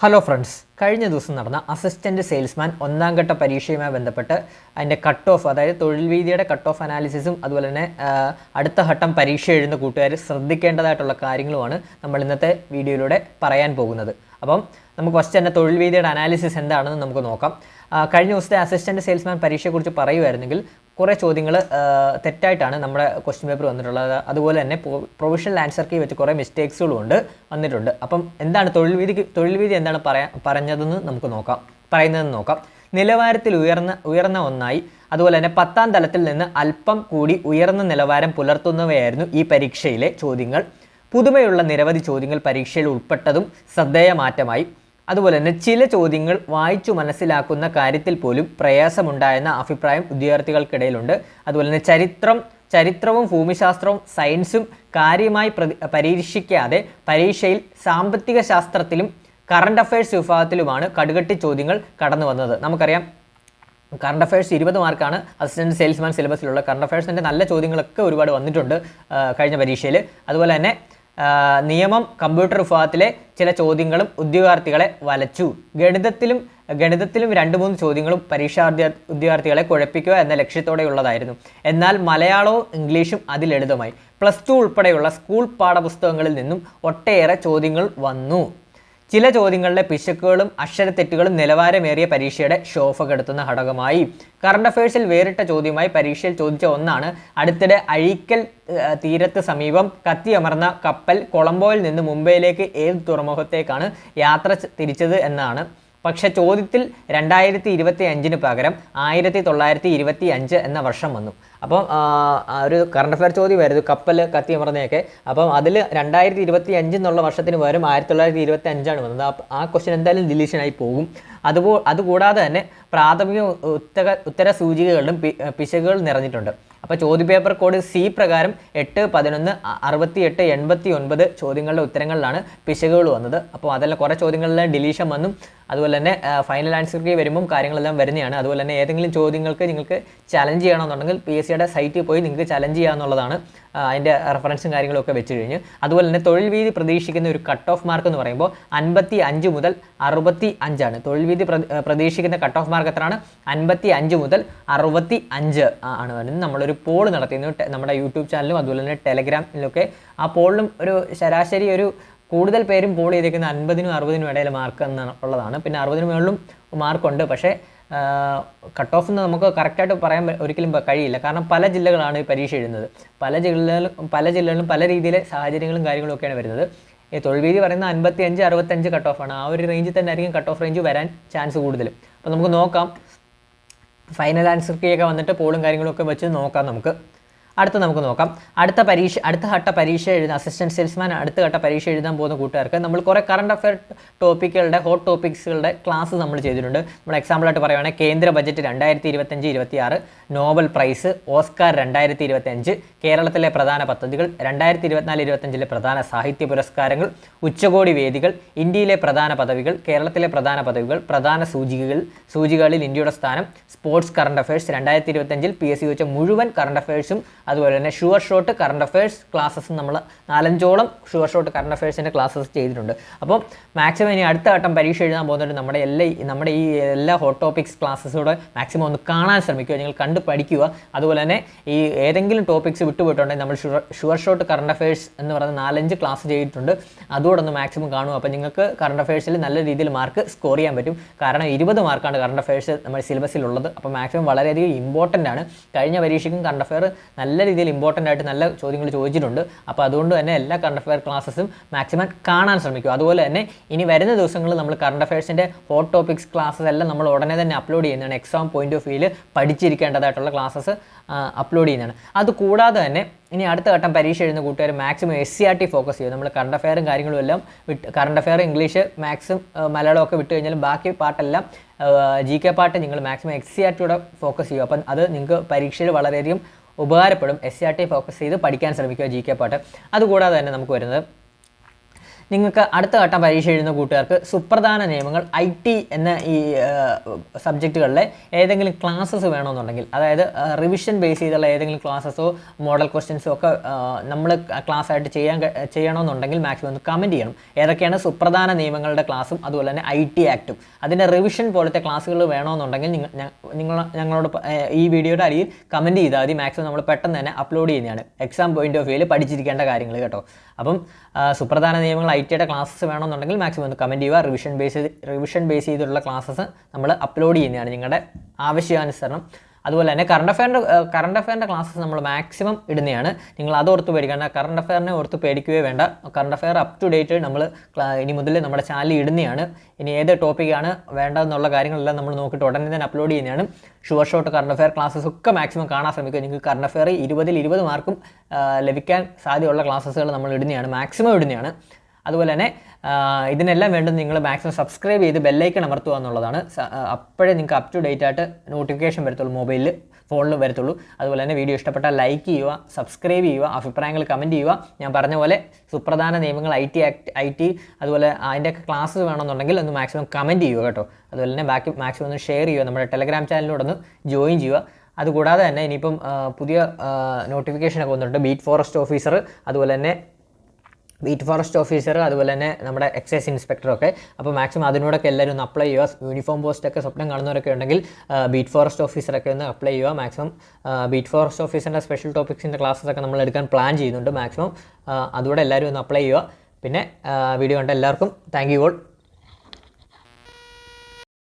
Hello friends കഴിഞ്ഞ ദിവസം നടന്ന അസിസ്റ്റന്റ് സെയിൽസ്മാൻ ഒന്നാം ഘട്ട പരീക്ഷയുമായി ബന്ധപ്പെട്ട് അതിന്റെ കട്ട് ഓഫ് അതായത് തൊഴിൽ വീതിയുടെ കട്ട് ഓഫ് അനാലിസിസും അതുപോലെ തന്നെ അടുത്ത ഘട്ടം പരീക്ഷ എഴുതുന്ന കൂട്ടുകാർ ശ്രദ്ധിക്കേണ്ടതായിട്ടുള്ള കാര്യങ്ങളുമാണ് നമ്മൾ ഇന്നത്തെ വീഡിയോയിലൂടെ പറയാൻ പോകുന്നത്. അപ്പം നമുക്ക് ഫസ്റ്റ് തന്നെ തൊഴിൽ വീതിയുടെ അനാലിസിസ് എന്താണെന്ന് നമുക്ക് നോക്കാം. കഴിഞ്ഞ ദിവസത്തെ അസിസ്റ്റന്റ് സെയിൽസ്മാൻ പരീക്ഷയെക്കുറിച്ച് പറയുമായിരുന്നെങ്കിൽ കുറേ ചോദ്യങ്ങൾ തെറ്റായിട്ടാണ് നമ്മുടെ ക്വസ്റ്റ്യൻ പേപ്പർ വന്നിട്ടുള്ളത്. അതുപോലെ തന്നെ പ്രൊവിഷണൽ ആൻസർ കീ വെച്ച് കുറേ മിസ്റ്റേക്സുകളും ഉണ്ട് വന്നിട്ടുണ്ട്. അപ്പം എന്താണ് തൊഴിൽ വീതിക്ക് തൊഴിൽ വീതി എന്താണ് പറയാ പറഞ്ഞതെന്ന് നമുക്ക് നോക്കാം. പറയുന്നതെന്ന് നോക്കാം. നിലവാരത്തിൽ ഉയർന്ന ഉയർന്ന ഒന്നായി അതുപോലെ തന്നെ പത്താം തലത്തിൽ നിന്ന് അല്പം കൂടി ഉയർന്ന നിലവാരം പുലർത്തുന്നവയായിരുന്നു ഈ പരീക്ഷയിലെ ചോദ്യങ്ങൾ. പുതുമയുള്ള നിരവധി ചോദ്യങ്ങൾ പരീക്ഷയിൽ ഉൾപ്പെട്ടതും ശ്രദ്ധേയ മാറ്റമായി അതുപോലെ തന്നെ ചില ചോദ്യങ്ങൾ വായിച്ചു മനസ്സിലാക്കുന്ന കാര്യത്തിൽ പോലും പ്രയാസമുണ്ടായെന്ന അഭിപ്രായം വിദ്യാർത്ഥികൾക്കിടയിലുണ്ട്. അതുപോലെ തന്നെ ചരിത്രം ചരിത്രവും ഭൂമിശാസ്ത്രവും സയൻസും കാര്യമായി പരീക്ഷിക്കാതെ പരീക്ഷയിൽ സാമ്പത്തിക ശാസ്ത്രത്തിലും കറണ്ട് അഫയേഴ്സ് വിഭാഗത്തിലുമാണ് കടുകട്ടി ചോദ്യങ്ങൾ കടന്നു വന്നത്. നമുക്കറിയാം കറണ്ട് അഫയേഴ്സ് ഇരുപത് മാർക്കാണ് അസിസ്റ്റന്റ് സെയിൽസ്മാൻ സിലബസിലുള്ള കറണ്ട് അഫയേഴ്സിന്റെ നല്ല ചോദ്യങ്ങളൊക്കെ ഒരുപാട് വന്നിട്ടുണ്ട് കഴിഞ്ഞ പരീക്ഷയിൽ. അതുപോലെ തന്നെ നിയമം കമ്പ്യൂട്ടർ വിഭാഗത്തിലെ ചില ചോദ്യങ്ങളും ഉദ്യോഗാർത്ഥികളെ വലച്ചു. ഗണിതത്തിലും ഗണിതത്തിലും രണ്ട് മൂന്ന് ചോദ്യങ്ങളും പരീക്ഷാ ഉദ്യ- ഉദ്യോഗാർത്ഥികളെ കുഴപ്പിക്കുക എന്ന ലക്ഷ്യത്തോടെയുള്ളതായിരുന്നു. എന്നാൽ മലയാളവും ഇംഗ്ലീഷും അതിൽ ലളിതമായി. പ്ലസ് ടു ഉൾപ്പെടെയുള്ള സ്കൂൾ പാഠപുസ്തകങ്ങളിൽ നിന്നും ഒട്ടേറെ ചോദ്യങ്ങൾ വന്നു. ചില ചോദ്യങ്ങളിലെ പിശക്കുകളും അക്ഷരത്തെറ്റുകളും നിലവാരമേറിയ പരീക്ഷയുടെ ശോഭ കെടുത്തുന്ന ഘടകമായി. കറണ്ട് അഫയേഴ്സിൽ വേറിട്ട ചോദ്യമായി പരീക്ഷയിൽ ചോദിച്ച ഒന്നാണ് അടുത്തിടെ അഴീക്കൽ തീരത്ത് സമീപം കത്തിയമർന്ന കപ്പൽ കൊളംബോയിൽ നിന്ന് മുംബൈയിലേക്ക് ഏത് തുറമുഖത്തേക്കാണ് യാത്ര തിരിച്ചത് എന്നാണ്. പക്ഷേ ചോദ്യത്തിൽ രണ്ടായിരത്തി ഇരുപത്തി അഞ്ചിന് പകരം ആയിരത്തി തൊള്ളായിരത്തി ഇരുപത്തി അഞ്ച് എന്ന വർഷം വന്നു. അപ്പം ഒരു കറണ്ട് അഫയർ ചോദ്യം വരുന്നത് കപ്പൽ കത്തിയമർന്നതൊക്കെ അപ്പം അതിൽ രണ്ടായിരത്തി ഇരുപത്തി അഞ്ച് എന്നുള്ള വർഷത്തിന് വരും ആയിരത്തി തൊള്ളായിരത്തി ഇരുപത്തി അഞ്ചാണ് വന്നത് ആ ക്വസ്റ്റ്യൻ എന്തായാലും ഡിലീഷനായി പോകും. അതുപോ അതുകൂടാതെ തന്നെ പ്രാഥമിക ഉത്തര ഉത്തര സൂചികകളിലും പിശകുകൾ നിറഞ്ഞിട്ടുണ്ട്. അപ്പോൾ ചോദ്യപേപ്പർ കോഡ് സി പ്രകാരം എട്ട് പതിനൊന്ന് അറുപത്തി എട്ട് എൺപത്തി ഒൻപത് ചോദ്യങ്ങളുടെ ഉത്തരങ്ങളിലാണ് പിശകുകൾ വന്നത്. അപ്പോൾ അതെല്ലാം കുറേ ചോദ്യങ്ങളിൽ ഡിലീഷൻ വന്നും. അതുപോലെ തന്നെ ഫൈനൽ ആൻസർക്ക് വരുമ്പം കാര്യങ്ങളെല്ലാം വരുന്നതാണ്. അതുപോലെ തന്നെ ഏതെങ്കിലും ചോദ്യങ്ങൾക്ക് നിങ്ങൾക്ക് ചലഞ്ച് ചെയ്യണമെന്നുണ്ടെങ്കിൽ പി എസ് സിയുടെ സൈറ്റിൽ പോയി നിങ്ങൾക്ക് ചലഞ്ച് ചെയ്യാമെന്നുള്ളതാണ് അതിന്റെ റെഫറൻസും കാര്യങ്ങളൊക്കെ വെച്ച് കഴിഞ്ഞ്. അതുപോലെ തന്നെ തൊഴിൽ വീതി പ്രതീക്ഷിക്കുന്ന ഒരു കട്ട് ഓഫ് മാർക്ക് എന്ന് പറയുമ്പോൾ അൻപത്തി അഞ്ച് മുതൽ അറുപത്തി അഞ്ചാണ് തൊഴിൽ വീതി പ്ര- പ്രതീക്ഷിക്കുന്ന കട്ട് ഓഫ് മാർക്ക് എത്രയാണ്? അൻപത്തി അഞ്ച് മുതൽ അറുപത്തി അഞ്ച് ആണ് വരുന്നത്. നമ്മളൊരു പോൾ നടത്തിയിരുന്നു നമ്മുടെ യൂട്യൂബ് ചാനലും അതുപോലെ തന്നെ ടെലഗ്രാമിലൊക്കെ ആ പോളിലും ഒരു ശരാശരി ഒരു കൂടുതൽ പേരും പോൾ ചെയ്തേക്കുന്ന അൻപതിനും അറുപതിനും ഇടയിൽ മാർക്ക് എന്നുള്ളതാണ് പിന്നെ അറുപതിന് മുകളിലും മാർക്കുണ്ട് പക്ഷേ കട്ട് ഓഫ് എന്ന് നമുക്ക് കറക്റ്റായിട്ട് പറയാൻ ഒരിക്കലും കഴിയില്ല. കാരണം പല ജില്ലകളാണ് ഈ പരീക്ഷ എഴുതുന്നത്. പല ജില്ലകളിലും പല ജില്ലകളിലും പല രീതിയിലെ സാഹചര്യങ്ങളും കാര്യങ്ങളും ഒക്കെയാണ് വരുന്നത്. ഈ തൊഴിൽ വീതി പറയുന്ന അൻപത്തി അഞ്ച് അറുപത്തഞ്ച് കട്ട് ഓഫാണ് ആ ഒരു റേഞ്ചിൽ തന്നെ ആയിരിക്കും കട്ട് ഓഫ് റേഞ്ച് വരാൻ ചാൻസ് കൂടുതലും. അപ്പോൾ നമുക്ക് നോക്കാം. ഫൈനൽ ആൻസർ കീ ഒക്കെ വന്നിട്ട് പോളും കാര്യങ്ങളൊക്കെ വെച്ച് നോക്കാം നമുക്ക്. അടുത്ത നമുക്ക് നോക്കാം. അടുത്ത പരീക്ഷ അടുത്ത ഘട്ട പരീക്ഷ എഴുതുന്ന അസിസ്റ്റന്റ് സെയിൽസ്മാൻ അടുത്ത ഘട്ട പരീക്ഷ എഴുതാൻ പോകുന്ന കൂട്ടുകാർക്ക് നമ്മൾ കുറേ കറണ്ട് അഫയർ ടോപ്പിക്കുകളുടെ ഹോട്ട് ടോപ്പിക്സുകളുടെ ക്ലാസ് നമ്മൾ ചെയ്തിട്ടുണ്ട്. നമ്മൾ എക്സാമ്പിളായിട്ട് പറയുവാണെങ്കിൽ കേന്ദ്ര ബജറ്റ് രണ്ടായിരത്തി ഇരുപത്തഞ്ച് ഇരുപത്തി ആറ് നോബൽ പ്രൈസ് ഓസ്കാർ രണ്ടായിരത്തി ഇരുപത്തഞ്ച് കേരളത്തിലെ പ്രധാന പദ്ധതികൾ രണ്ടായിരത്തി ഇരുപത്തിനാല് ഇരുപത്തഞ്ചിലെ പ്രധാന സാഹിത്യ പുരസ്കാരങ്ങൾ ഉച്ചകോടി വേദികൾ ഇന്ത്യയിലെ പ്രധാന പദവികൾ കേരളത്തിലെ പ്രധാന പദവികൾ പ്രധാന സൂചികകൾ സൂചികകളിൽ ഇന്ത്യയുടെ സ്ഥാനം സ്പോർട്സ് കറണ്ട് അഫയേഴ്സ് രണ്ടായിരത്തി ഇരുപത്തഞ്ചിൽ പി എസ് സി വെച്ച മുഴുവൻ കറണ്ട് അഫയേഴ്സും അതുപോലെ തന്നെ sure shot current affairs classes നമ്മൾ നാലഞ്ചോളം ഷുവർ ഷോട്ട് കറണ്ട് അഫയേഴ്സിന്റെ ക്ലാസ്സസ് ചെയ്തിട്ടുണ്ട്. അപ്പോൾ മാക്സിമം ഇനി അടുത്ത ഘട്ടം പരീക്ഷ എഴുതാൻ പോകുന്നുണ്ട് നമ്മുടെ എല്ലാ നമ്മുടെ ഈ എല്ലാ ഹോട്ട് ടോപ്പിക്സ് ക്ലാസ്സസോടെ മാക്സിമം ഒന്ന് കാണാൻ ശ്രമിക്കുക. നിങ്ങൾ കണ്ട് പഠിക്കുക. അതുപോലെ തന്നെ ഈ ഏതെങ്കിലും ടോപ്പിക്സ് വിട്ടുപോയിട്ടുണ്ടെങ്കിൽ നമ്മൾ ഷുവർ ഷോട്ട് കറണ്ട് അഫയേഴ്സ് എന്ന് പറയുന്ന നാലഞ്ച് ക്ലാസ് ചെയ്തിട്ടുണ്ട്. അതുകൂടെ ഒന്ന് മാക്സിമം കാണുക. അപ്പോൾ നിങ്ങൾക്ക് കറണ്ട് അഫയേഴ്സിൽ നല്ല രീതിയിൽ മാർക്ക് സ്കോർ ചെയ്യാൻ പറ്റും. കാരണം ഇരുപത് മാർക്കാണ് കറണ്ട് അഫയേഴ്സ് നമ്മുടെ സിലബസിലുള്ളത് അപ്പോൾ മാക്സിമം വളരെയധികം ഇമ്പോർട്ടന്റ് ആണ്. കഴിഞ്ഞ പരീക്ഷയ്ക്കും കറണ്ട് അഫയർ നല്ല രീതിയിൽ ഇമ്പോർട്ടന്റ് ആയിട്ട് നല്ല ചോദ്യങ്ങൾ ചോദിച്ചിട്ടുണ്ട്. അപ്പോൾ അതുകൊണ്ട് തന്നെ എല്ലാ കറണ്ട് അഫയർ ക്ലാസ്സസും മാക്സിമം കാണാൻ ശ്രമിക്കുക. അതുപോലെ തന്നെ ഇനി വരുന്ന ദിവസങ്ങളിൽ നമ്മൾ കറണ്ട് അഫയേഴ്സിന്റെ ഹോട്ട് ടോപ്പിക്സ് ക്ലാസ്സസ് എല്ലാം നമ്മൾ ഉടനെ തന്നെ അപ്ലോഡ് ചെയ്യുന്നതാണ്. എക്സാം പോയിന്റ് ഓഫ് വ്യൂവിൽ പഠിച്ചിരിക്കേണ്ടതായിട്ടുള്ള ക്ലാസ്സസ് അപ്ലോഡ് ചെയ്യുന്നതാണ്. അതുകൂടാതെ തന്നെ ഇനി അടുത്ത ഘട്ടം പരീക്ഷ എഴുതുന്ന കൂട്ടുകാർ maximum S C R T focus ചെയ്യും. നമ്മൾ കറണ്ട് അഫെയറും കാര്യങ്ങളും എല്ലാം വിട്ട് കറണ്ട് അഫെയർ ഇംഗ്ലീഷ് മാത്സും മലയാളം ഒക്കെ വിട്ട് കഴിഞ്ഞാലും ബാക്കി പാട്ടെല്ലാം ജി കെ പാട്ട് നിങ്ങൾ മാക്സിമം എസ് സി ആർ ടിയുടെ ഫോക്കസ് ചെയ്യും അപ്പം അത് നിങ്ങൾക്ക് പരീക്ഷയിൽ വളരെയധികം ഉപകാരപ്പെടും. S C R T focus ചെയ്ത് പഠിക്കാൻ ശ്രമിക്കുക ജി കെ പാട്ട്. അതുകൂടാതെ തന്നെ നമുക്ക് വരുന്നത് നിങ്ങൾക്ക് അടുത്ത ഘട്ടം പരീക്ഷ എഴുതുന്ന കൂട്ടുകാർക്ക് സുപ്രധാന നിയമങ്ങൾ ഐ ടി എന്ന ഈ സബ്ജക്റ്റുകളിലെ ഏതെങ്കിലും ക്ലാസ്സസ് വേണമെന്നുണ്ടെങ്കിൽ അതായത് റിവിഷൻ ബേസ് ചെയ്തുള്ള ഏതെങ്കിലും ക്ലാസ്സസോ മോഡൽ ക്വസ്റ്റ്യൻസോ ഒക്കെ നമ്മൾ ക്ലാസ്സായിട്ട് ചെയ്യാൻ ചെയ്യണമെന്നുണ്ടെങ്കിൽ മാക്സിമം ഒന്ന് കമന്റ് ചെയ്യണം. ഏതൊക്കെയാണ് സുപ്രധാന നിയമങ്ങളുടെ ക്ലാസ്സും അതുപോലെ തന്നെ ഐ ടി ആക്റ്റും അതിന്റെ റിവിഷൻ പോലത്തെ ക്ലാസ്സുകൾ വേണമെന്നുണ്ടെങ്കിൽ നിങ്ങൾ ഞങ്ങളോട് ഈ വീഡിയോയുടെ അടിയിൽ കമന്റ് ചെയ്താൽ മതി. മാക്സിമം നമ്മൾ പെട്ടെന്ന് തന്നെ അപ്ലോഡ് ചെയ്യുന്നതാണ്. എക്സാം പോയിന്റ് ഓഫ് വ്യൂവിൽ പഠിച്ചിരിക്കേണ്ട കാര്യങ്ങൾ കേട്ടോ. അപ്പം സുപ്രധാന നിയമങ്ങൾ ഐ ടിയുടെ ക്ലാസ്സസ് വേണമെന്നുണ്ടെങ്കിൽ മാക്സിമം ഒന്ന് കമന്റ് ചെയ്യുക. റിവിഷൻ ബേസ് റിവിഷൻ ബേസ് ചെയ്തിട്ടുള്ള ക്ലാസ്സസ് നമ്മൾ അപ്ലോഡ് ചെയ്യുന്നതാണ് നിങ്ങളുടെ ആവശ്യാനുസരണം. അതുപോലെ തന്നെ കറണ്ട് അഫയറിന്റെ കറണ്ട് അഫയറിന്റെ ക്ലാസ്സസ് നമ്മൾ മാക്സിമം ഇടുന്നതാണ്. നിങ്ങൾ അത് ഓർത്ത് പേടിക്കേണ്ട. കറണ്ട് അഫയറിനെ ഓർത്ത് പേടിക്കുകയോ വേണ്ട. Current affair up to date നമ്മൾ ഇനി മുതൽ നമ്മുടെ ചാനലിൽ ഇടുന്നതാണ്. ഇനി ഏത് ടോപ്പിക്കാണ് വേണ്ടതെന്നുള്ള കാര്യങ്ങളെല്ലാം നമ്മൾ നോക്കിയിട്ട് ഉടനെ തന്നെ അപ്ലോഡ് ചെയ്യുന്നതാണ്. Sure shot current affair classes ഒക്കെ മാക്സിമം കാണാൻ ശ്രമിക്കുക. നിങ്ങൾക്ക് കറണ്ട് അഫയർ ഇരുപതിൽ ഇരുപത് മാർക്കും ലഭിക്കാൻ സാധ്യതയുള്ള ക്ലാസ്സസുകൾ നമ്മൾ ഇടുന്നതാണ്. മാക്സിമം ഇടുന്നതാണ്. അതുപോലെ തന്നെ ഇതിനെല്ലാം വേണ്ടത് നിങ്ങൾ മാക്സിമം സബ്സ്ക്രൈബ് ചെയ്ത് ബെല്ലൈക്കൺ അമർത്തുക എന്നുള്ളതാണ്. അപ്പോഴേ നിങ്ങൾക്ക് അപ് ടു ഡേറ്റ് ആയിട്ട് നോട്ടിഫിക്കേഷൻ വരത്തുള്ളൂ മൊബൈലിൽ ഫോണിൽ വരത്തുള്ളൂ. അതുപോലെ തന്നെ വീഡിയോ ഇഷ്ടപ്പെട്ടാൽ ലൈക്ക് ചെയ്യുക സബ്സ്ക്രൈബ് ചെയ്യുക അഭിപ്രായങ്ങൾ കമന്റ് ചെയ്യുക. ഞാൻ പറഞ്ഞ പോലെ സുപ്രധാന നിയമങ്ങൾ I T act I T അതുപോലെ അതിന്റെയൊക്കെ ക്ലാസ് വേണമെന്നുണ്ടെങ്കിൽ ഒന്ന് മാക്സിമം കമന്റ് ചെയ്യുക കേട്ടോ. അതുപോലെ തന്നെ ബാക്കി മാക്സിമം ഒന്ന് ഷെയർ ചെയ്യുക നമ്മുടെ ടെലഗ്രാം ചാനലിലൂടെ ഒന്ന് ജോയിൻ ചെയ്യുക. അതുകൂടാതെ തന്നെ ഇനിയിപ്പം പുതിയ നോട്ടിഫിക്കേഷനൊക്കെ വന്നിട്ടുണ്ട്. ബീറ്റ് ഫോറസ്റ്റ് ഓഫീസർ അതുപോലെ തന്നെ ബീറ്റ് ഫോറസ്റ്റ് ഓഫീസർ അതുപോലെ തന്നെ നമ്മുടെ എക്സൈസ് ഇൻസ്പെക്ടറൊക്കെ അപ്പോൾ മാക്സിമം അതിനോടൊക്കെ എല്ലാവരും ഒന്ന് അപ്ലൈ ചെയ്യുക. യൂണിഫോം പോസ്റ്റൊക്കെ സ്വപ്നം കാണുന്നവരൊക്കെ ഉണ്ടെങ്കിൽ ബീറ്റ് ഫോറസ്റ്റ് ഓഫീസറൊക്കെ ഒന്ന് അപ്ലൈ ചെയ്യുക. മാക്സിമം ബീറ്റ് ഫോറസ്റ്റ് ഓഫീസറിന്റെ സ്പെഷ്യൽ ടോപ്പിക്സിന്റെ ക്ലാസ്സൊക്കെ നമ്മൾ എടുക്കാൻ പ്ലാൻ ചെയ്യുന്നുണ്ട്. മാക്സിമം അതുകൂടെ എല്ലാവരും ഒന്ന് അപ്ലൈ ചെയ്യുക. പിന്നെ വീഡിയോ കണ്ട എല്ലാവർക്കും താങ്ക് യു ഓൾ